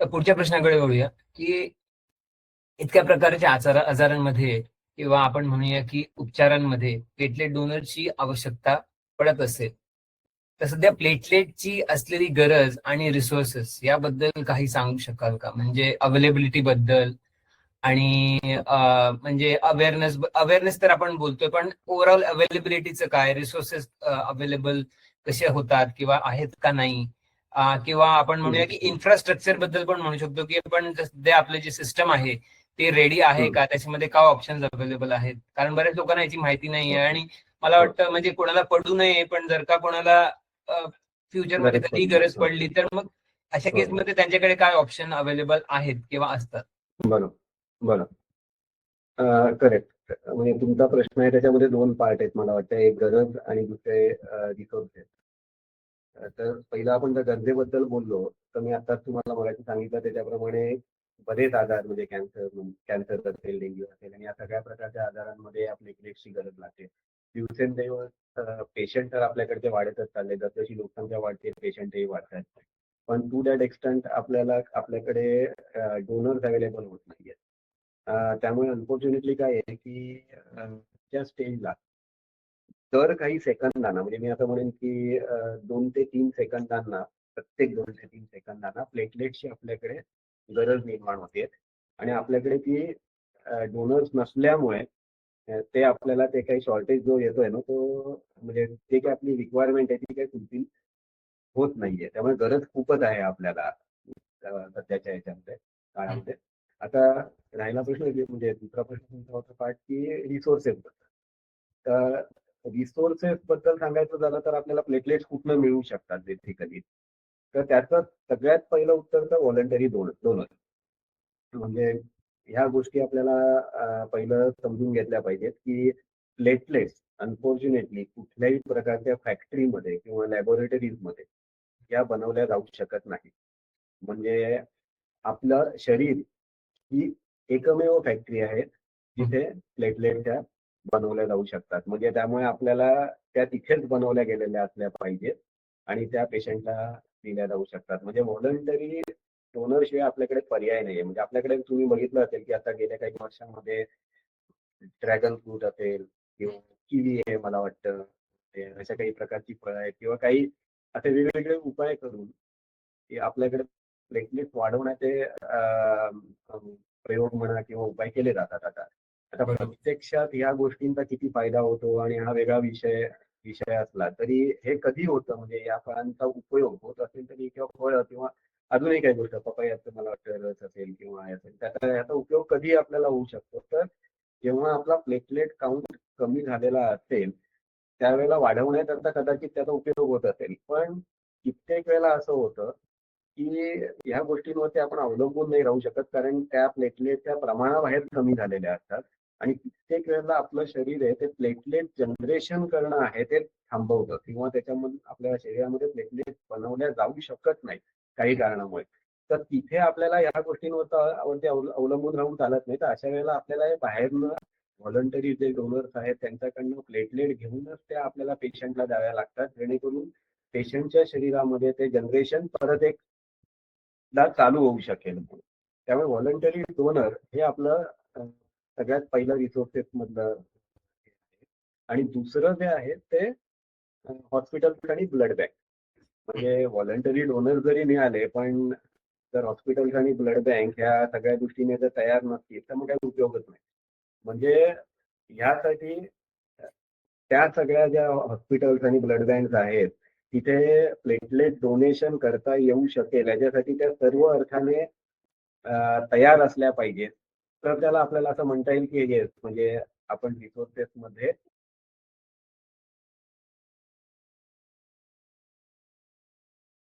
तर पुढच्या प्रश्नाकडे वळूया की इतक्या प्रकारच्या आजार आजारांमध्ये किंवा आपण म्हणूया की उपचारांमध्ये प्लेटलेट डोनरची आवश्यकता पडत असेल तर सध्या प्लेटलेटची असलेली गरज आणि रिसोर्सेस याबद्दल काही सांगू शकाल का? म्हणजे अवेलेबिलिटी बद्दल आणि म्हणजे अवेअरनेस अवेअरनेस तर आपण बोलतोय पण ओव्हरऑल अवेलेबिलिटीचं काय? रिसोर्सेस अवेलेबल कसे होतात किंवा आहेत का नाही? किंवा आपण म्हणूया की इन्फ्रास्ट्रक्चरबद्दल पण म्हणू शकतो की आपण सध्या आपले जे सिस्टम आहे ते रेडी आहे. का? त्याच्यामध्ये काय ऑप्शन्स अवेलेबल आहेत? कारण बऱ्याच लोकांना याची माहिती नाही आहे आणि मला वाटतं म्हणजे कोणाला पडू नये पण जर का कोणाला फ्युचरमध्ये कधी. गरज पडली तर मग अशा हो. केसमध्ये त्यांच्याकडे काय ऑप्शन अवेलेबल आहेत किंवा असतात? बरोबर. बरोबर. करेक्ट म्हणजे तुमचा प्रश्न आहे त्याच्यामध्ये दोन पार्ट आहेत मला वाटतं. एक गरज आणि दुसरे रिसोर्सेस तर पहिला आपण जर गरजेबद्दल बोललो तर मी आता तुम्हाला मगाशी सांगितलं त्याच्याप्रमाणे बरेच आजार म्हणजे कॅन्सर कॅन्सर असेल डेंग्यू असेल आणि या सगळ्या प्रकारच्या आजारांमध्ये आपली प्लेटची गरज लागते. दिवसेंदिवस पेशंट तर आपल्याकडचे वाढतच चालले जसजशी लोकसंख्या वाढते पेशंटही वाढतात. पण टू दॅट एक्सटेंट आपल्याला आपल्याकडे डोनर्स अवेलेबल होत नाहीयेत. त्यामुळे अनफॉर्च्युनेटली काय आहे की त्या स्टेजला दर काही सेकंदांना म्हणजे मी असं म्हणेन की दोन ते तीन सेकंदांना प्रत्येक दोन ते तीन सेकंदांना प्लेटलेटची आपल्याकडे गरज निर्माण होते. आणि आपल्याकडे ती डोनर्स नसल्यामुळे ते आपल्याला ते काही शॉर्टेज जो येतोय ना तो म्हणजे ते काही आपली रिक्वायरमेंट आहे ती काही फुलफिल होत नाहीये. त्यामुळे गरज खूपच आहे आपल्याला सध्याच्या याच्यामध्ये काळामध्ये. आता राहिला प्रश्न म्हणजे दुसरा प्रश्न तुमचा होता पाठ की रिसोर्सेस तर रिसोर्सेस बद्दल सांगायचं झालं तर आपल्याला प्लेटलेट्स कुठनं मिळू शकतात बेसिकली तर त्याचं सगळ्यात पहिलं उत्तर तर व्हॉलंटरी दोन डोनर म्हणजे ह्या गोष्टी आपल्याला पहिलं समजून घेतल्या पाहिजेत की प्लेटलेट्स अनफॉर्च्युनेटली कुठल्याही प्रकारच्या फॅक्टरीमध्ये किंवा लॅबोरेटरीजमध्ये या बनवल्या जाऊ शकत नाही म्हणजे आपलं शरीर ही एकमेव फॅक्टरी आहे जिथे प्लेटलेट त्या बनवल्या जाऊ शकतात. म्हणजे त्यामुळे आपल्याला त्या तिथेच बनवल्या गेलेल्या असल्या पाहिजेत आणि त्या पेशंटला दिल्या जाऊ शकतात. म्हणजे व्हॉलंटरी डोनरशिवाय आपल्याकडे पर्याय नाहीये. म्हणजे आपल्याकडे तुम्ही बघितलं असेल की आता गेल्या काही वर्षांमध्ये ड्रॅगन फ्रूट असेल किंवा किवी आहे मला वाटतं. अशा काही प्रकारची फळं आहेत किंवा काही असे वेगवेगळे उपाय करून आपल्याकडे प्लेटलेट वाढवण्याचे प्रयोग म्हणा किंवा उपाय केले जातात आता. प्रत्यक्षात ह्या गोष्टींचा किती फायदा होतो आणि हा वेगळा विषय विषय असला तरी हे कधी होतं? म्हणजे या फळांचा उपयोग होत असेल तरी किंवा फळ किंवा अजूनही काही गोष्ट पपयाचं मला वाटतं रस असेल किंवा हे असेल त्याचा याचा उपयोग कधी आपल्याला होऊ शकतो? तर जेव्हा आपला प्लेटलेट काउंट कमी झालेला असेल त्यावेळेला वाढवण्याकरता कदाचित त्याचा उपयोग होत असेल. पण कित्येक वेळेला असं होतं की ह्या गोष्टींवरती आपण अवलंबून नाही राहू शकत कारण त्या प्लेटलेटच्या प्रमाणाबाहेर कमी झालेल्या असतात. आणि कित्येक वेळेला आपलं शरीर आहे ते प्लेटलेट जनरेशन करणं आहे ते थांबवतं. किंवा त्याच्यामध्ये आपल्या शरीरामध्ये प्लेटलेट बनवल्या जाऊ शकत नाही काही कारणामुळे. तर तिथे आपल्याला या गोष्टींवरती अवलंबून राहून चालत नाही. तर अशा वेळेला आपल्याला बाहेरनं व्हॉलंटरी जे डोनर्स आहेत त्यांच्याकडनं प्लेटलेट घेऊनच त्या आपल्याला पेशंटला द्याव्या लागतात. जेणेकरून पेशंटच्या शरीरामध्ये ते जनरेशन परत एक चालू होऊ शकेल त्यामुळे व्हॉलंटरी डोनर हे आपलं सगळ्यात पहिलं रिसोर्सेस मधलं आणि दुसरं जे आहे ते हॉस्पिटल आणि ब्लड बँक म्हणजे व्हॉलंटरी डोनर जरी मिळाले पण जर हॉस्पिटल्स आणि ब्लड बँक ह्या सगळ्या दृष्टीने जर तयार नसतील तर मग काही उपयोगच नाही. म्हणजे ह्यासाठी त्या सगळ्या ज्या हॉस्पिटल्स आणि ब्लड बँक आहेत तिथे प्लेटलेट डोनेशन करता येऊ शकेल. याच्यासाठी त्या सर्व अर्थाने तयार असल्या पाहिजेत. तर त्याला आपल्याला असं म्हणता येईल की म्हणजे आपण रिसोर्सेस मध्ये